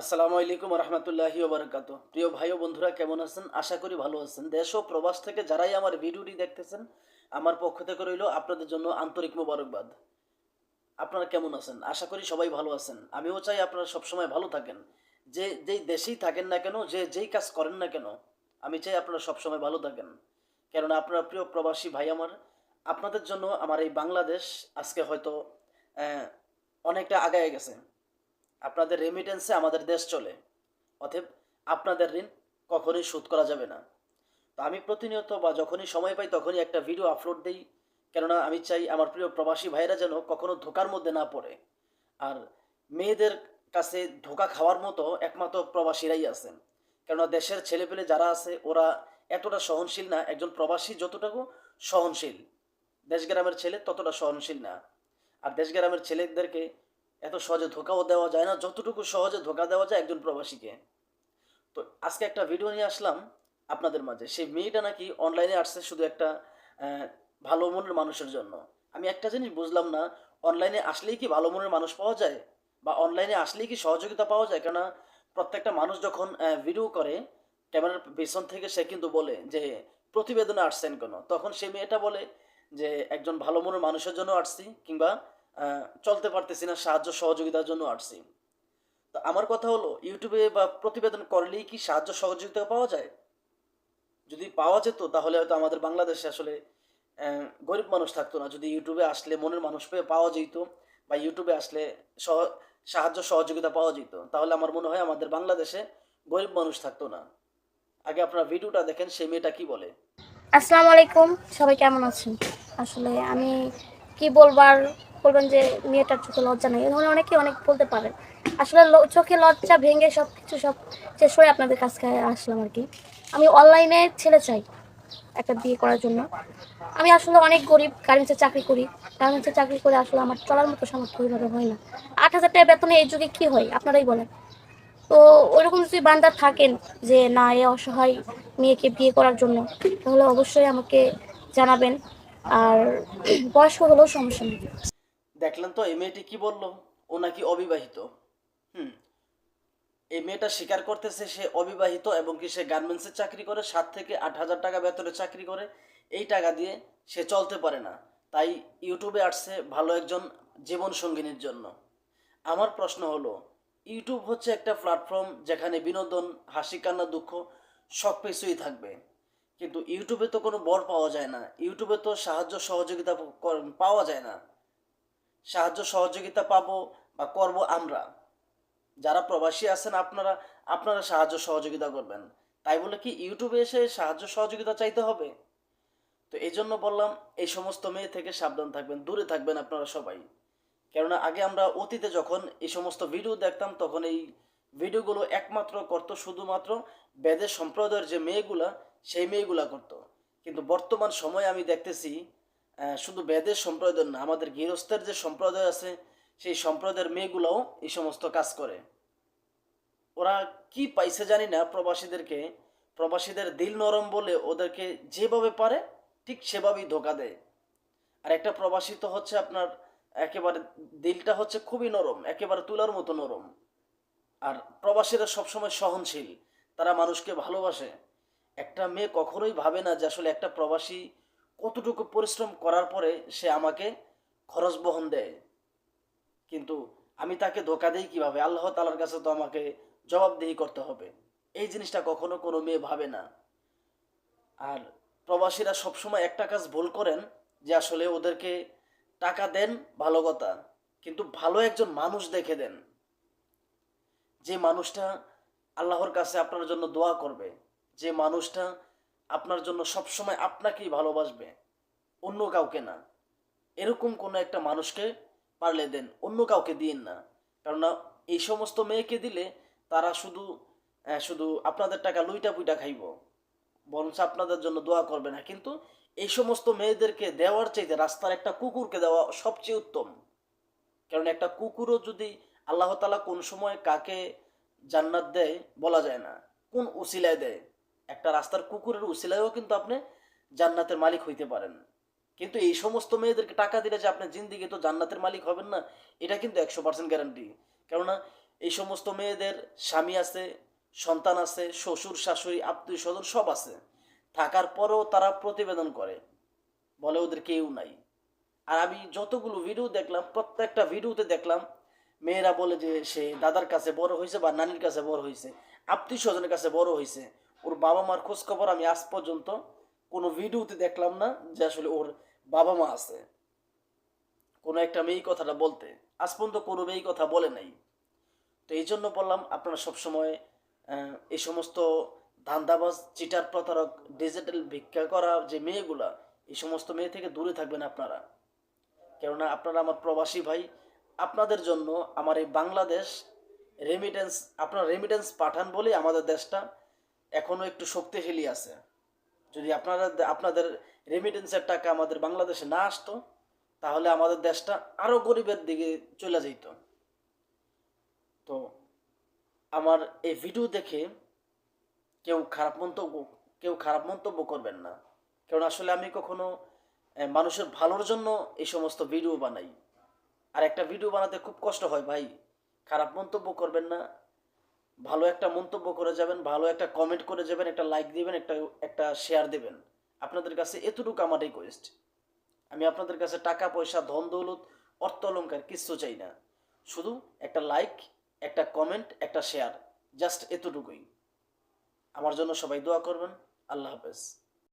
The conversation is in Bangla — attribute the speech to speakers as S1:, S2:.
S1: আসসালামু আলাইকুম রহমতুল্লাহি ওবরাকাত প্রিয় ভাই ও বন্ধুরা, কেমন আছেন? আশা করি ভালো আছেন। দেশ ও প্রবাস থেকে যারাই আমার ভিডিওটি দেখতেছেন, আমার পক্ষ থেকে রইল আপনাদের জন্য আন্তরিক মোবারকবাদ। আপনারা কেমন আছেন? আশা করি সবাই ভালো আছেন। আমিও চাই আপনারা সবসময় ভালো থাকেন। যে, যেই দেশেই থাকেন না কেন, যে, যেই কাজ করেন না কেন, আমি চাই আপনারা সবসময় ভালো থাকেন। কেননা আপনারা প্রিয় প্রবাসী ভাই আমার, আপনাদের জন্য আমার এই বাংলাদেশ আজকে হয়তো অনেকটা আগায় গেছে। আপনাদের রেমিটেন্সে আমাদের দেশ চলে। অতএব আপনাদের ঋণ কখনোই শোধ করা যাবে না। তো আমি প্রতিনিয়ত বা যখনই সময় পাই তখনই একটা ভিডিও আপলোড দিই। কেননা আমি চাই আমার প্রিয় প্রবাসী ভাইরা যেন কখনো ধোকার মধ্যে না পড়ে। আর মেয়েদের কাছে ধোকা খাওয়ার মতো একমাত্র প্রবাসীরাই আছেন। কেননা দেশের ছেলেপেলে যারা আছে, ওরা এতটা সহনশীল না। একজন প্রবাসী যতটুকু সহনশীল দেশগ্রামের ছেলে ততটা সহনশীল না। আর দেশগ্রামের ছেলেদেরকে এত সহজে ধোকাও দেওয়া যায় না, যতটুকু সহজে ধোকা দেওয়া যায় একজন প্রবাসীকে। তো আজকে একটা ভিডিও নিয়ে আসলাম আপনাদের মাঝে। সেই মেয়েটা নাকি অনলাইনে আসছে শুধু একটা ভালো মনের মানুষের জন্য। আমি একটা জিনিস বুঝলাম না অনলাইনে আসলেই কি ভালো মনের মানুষ পাওয়া যায়? বা অনলাইনে আসলেই কি সহযোগিতা পাওয়া যায়? কেননা প্রত্যেকটা মানুষ যখন ভিডিও করে, ক্যামেরার পেছন থেকে সে কিন্তু বলে যে, প্রতিবেদনে আসছেন কেন? তখন সে মেয়েটা বলে যে, একজন ভালো মনের মানুষের জন্য আসছি। কিংবা চলতে পারতেছি না, সাহায্য সহযোগিতার জন্য আসছি। তো আমার কথা হলো, ইউটিউবে বা প্রতিবেদন করলেই কি সাহায্য সহযোগিতা পাওয়া যায়? যদি পাওয়া যেত, তাহলে হয়তো আমাদের বাংলাদেশে আসলে গরিব মানুষ থাকতো না। যদি ইউটিউবে আসলে মনের মানুষ পেয়ে পাওয়া যেত বা ইউটিউবে আসলে সহ- সাহায্য সহযোগিতা পাওয়া যেত, তাহলে আমার মনে হয় আমাদের বাংলাদেশে গরিব মানুষ থাকতো না। আগে আপনারা ভিডিওটা দেখেন, সেই মেয়েটা কি বলে?
S2: আসসালামু আলাইকুম, সবাই কেমন আছেন? আসলে আমি কি বলবার বলবেন যে মেয়েটার চোখে লজ্জা নেই এখানে অনেকে অনেক বলতে পারেন। আসলে চোখে লজ্জা ভেঙে সব কিছু সব শেষ হয়ে আপনাদের কাছে আসলাম আর কি। আমি অনলাইনে ছেলে চাই একটা বিয়ে করার জন্য। আমি আসলে অনেক গরিব গার্মেন্টসে চাকরি করি। গার্মেন্টসে চাকরি করে আসলে আমার চলার মতো সামর্থ্য ওইভাবে হয় না। আট হাজার টাকা বেতনে এই যুগে কী হয়? আপনারাই বলেন। তো ওইরকম যদি বান্দা থাকেন যে না, এ অসহায় মেয়েকে বিয়ে করার জন্য, তাহলে অবশ্যই আমাকে জানাবেন। আর বয়স্ক হলেও সমস্যা নেই।
S1: দেখলেন তো, এই মেয়েটি কি বলল? ও নাকি অবিবাহিত। হুম। এই মেয়েটা স্বীকার করতেছে সে অবিবাহিত এবং কি সে গার্মেন্টসে চাকরি করে, সাত থেকে আট হাজার টাকা বেতনে চাকরি করে। এই টাকা দিয়ে সে চলতে পারে না। তাই ইউটিউবে আসছে ভালো একজন জীবন সঙ্গিনীর জন্য। আমার প্রশ্ন হলো, ইউটিউব হচ্ছে একটা প্ল্যাটফর্ম যেখানে বিনোদন, হাসি, কান্না, দুঃখ সব কিছুই থাকবে। কিন্তু ইউটিউবে তো কোনো বর পাওয়া যায় না। ইউটিউবে তো সাহায্য সহযোগিতা পাওয়া যায় না। সাহায্য সহযোগিতা পাবো বা করব আমরা। যারা প্রবাসী আছেন আপনারা আপনারা সাহায্য সহযোগিতা করবেন। তাই বলে কি ইউটিউবে এসে সাহায্য সহযোগিতা চাইতে হবে? তো এই জন্য বললাম, এই সমস্ত মেয়ে থেকে সাবধান থাকবেন, দূরে থাকবেন আপনারা সবাই। কেননা আগে আমরা অতীতে যখন এই সমস্ত ভিডিও দেখতাম, তখন এই ভিডিওগুলো একমাত্র করতো শুধুমাত্র বেদের সম্প্রদায়ের যে মেয়েগুলা, সেই মেয়েগুলা করতো। কিন্তু বর্তমান সময়ে আমি দেখতেছি শুধু বেদের সম্প্রদায় না, আমাদের গৃহস্থের যে সম্প্রদায় আছে, সেই সম্প্রদায়ের মেয়েগুলোও এই সমস্ত কাজ করে। ওরা কি পাইছে জানি না প্রবাসীদেরকে। প্রবাসীদের দিল নরম বলে ওদেরকে যেভাবে পারে, ঠিক সেভাবেই ধোকা দেয়। আর একটা প্রবাসী তো হচ্ছে আপনার একেবারে দিলটা হচ্ছে খুবই নরম, একেবারে তুলার মতো নরম। আর প্রবাসীরা সবসময় সহনশীল, তারা মানুষকে ভালোবাসে। একটা মেয়ে কখনোই ভাবে না যে আসলে একটা প্রবাসী কতটুকু পরিশ্রম করার পরে সে আমাকে খরচ বহন দেয়। কিন্তু আমি তাকে ধোকা দিই কীভাবে? আল্লাহ তালার কাছে তো আমাকে জবাবদিহি করতে হবে। এই জিনিসটা কখনো কোনো মেয়ে ভাবে না। আর প্রবাসীরা সবসময় একটা কাজ ভুল করেন, যে আসলে ওদেরকে টাকা দেন ভালো কথা, কিন্তু ভালো একজন মানুষ দেখে দেন। যে মানুষটা আল্লাহর কাছে আপনার জন্য দোয়া করবে, যে মানুষটা আপনার জন্য সবসময় আপনাকেই ভালোবাসবে, অন্য কাউকে না। এরকম কোনো একটা মানুষকে পারলে দেন, অন্য কাউকে দিন না। কেননা এই সমস্ত মেয়েকে দিলে তারা শুধু শুধু আপনাদের টাকা লুইটা পুইটা খাইব, বরঞ্চ আপনাদের জন্য দোয়া করবে না। কিন্তু এই সমস্ত মেয়েদেরকে দেওয়ার চাইতে রাস্তার একটা কুকুরকে দেওয়া সবচেয়ে উত্তম। কারণ একটা কুকুরও যদি আল্লাহ তালা কোন সময় কাকে জান্নাত দেয় বলা যায় না, কোন উসিলায় দেয় একটা রাস্তার কুকুরের উসিলায়ও কিন্তু আপনি জান্নাতের মালিক হইতে পারেন। কিন্তু এই সমস্ত মেয়েদেরকে টাকা দিলে যে আপনি জিন্দিগি তো জান্নাতের মালিক হবেন না, এটা কিন্তু একশো পার্সেন্ট গ্যারান্টি কেননা এই সমস্ত মেয়েদের স্বামী আছে, সন্তান আছে, শ্বশুর, শাশুড়ি, আত্মীয় স্বজন সব আছে। থাকার পরেও তারা প্রতিবেদন করে, বলে ওদের কেউ নাই। আর আমি যতগুলো ভিডিও দেখলাম, প্রত্যেকটা ভিডিওতে দেখলাম, মেয়েরা বলে যে সে দাদার কাছে বড় হয়েছে বা নানির কাছে বড় হয়েছে, আত্মীয় স্বজনের কাছে বড় হয়েছে। ওর বাবা মার খোঁজ খবর আমি আজ পর্যন্ত কোনো ভিডিওতে দেখলাম না যে আসলে ওর বাবা মা আছে। কোনো একটা মেয়ে কথাটা বলতে। আজ পর্যন্ত কোনো মেয়ে কথা বলে নাই। তো এই জন্য বললাম, আপনারা সবসময় এই সমস্ত ধান্দাবাজ, চিটার প্রতারক, ডিজিটাল ভিক্ষা করা যে মেয়েগুলা, এই সমস্ত মেয়ে থেকে দূরে থাকবেন আপনারা। কেননা আপনারা আমার প্রবাসী ভাই, আপনাদের জন্য আমার এই বাংলাদেশ রেমিটেন্স আপনারা রেমিটেন্স পাঠান বলেই আমাদের দেশটা এখনও একটু শক্তিশালী আছে। যদি আপনারা আপনাদের রেমিটেন্সের টাকা আমাদের বাংলাদেশে না আসতো, তাহলে আমাদের দেশটা আরও গরিবের দিকে চলে যেত। তো আমার এই ভিডিও দেখে কেউ খারাপ মন্তব্য, কেউ খারাপ মন্তব্য করবেন না। কারণ আসলে আমি কখনো মানুষের ভালোর জন্য এই সমস্ত ভিডিও বানাই। আর একটা ভিডিও বানাতে খুব কষ্ট হয় ভাই। খারাপ মন্তব্য করবেন না ভালো একটা মন্তব্য করে যাবেন, ভালো একটা কমেন্ট করে যাবেন, একটা লাইক দিবেন, একটা একটা শেয়ার দিবেন। আপনাদের কাছে এতটুকু আমার রিকোয়েস্ট আমি আপনাদের কাছে টাকা, পয়সা, ধন, দৌলত, অর্থ অলঙ্কার কিচ্ছু চাই না। শুধু একটা লাইক একটা কমেন্ট একটা শেয়ার জাস্ট এতটুকুই। আমার জন্য সবাই দোয়া করবেন। আল্লাহ হাফেজ।